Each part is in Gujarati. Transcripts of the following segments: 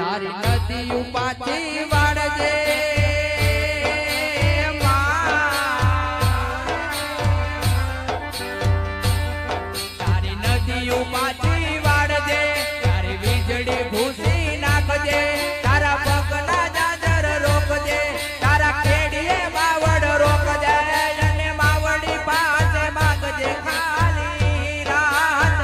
તારી નદી પાછી વાળજે. તારી નદી તારા પગના જાજર રોકજે. તારા કેડીએ માવડ રોકજે. અને માવડી પાસે માગજે ખાલી રાત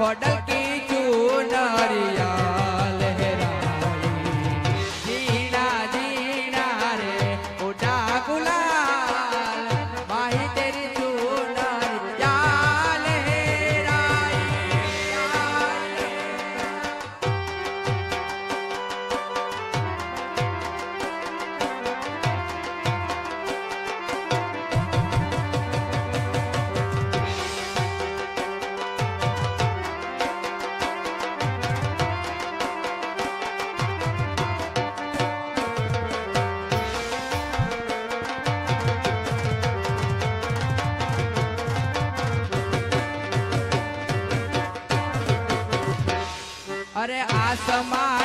ખોડકી ચૂનરિયા. somebody.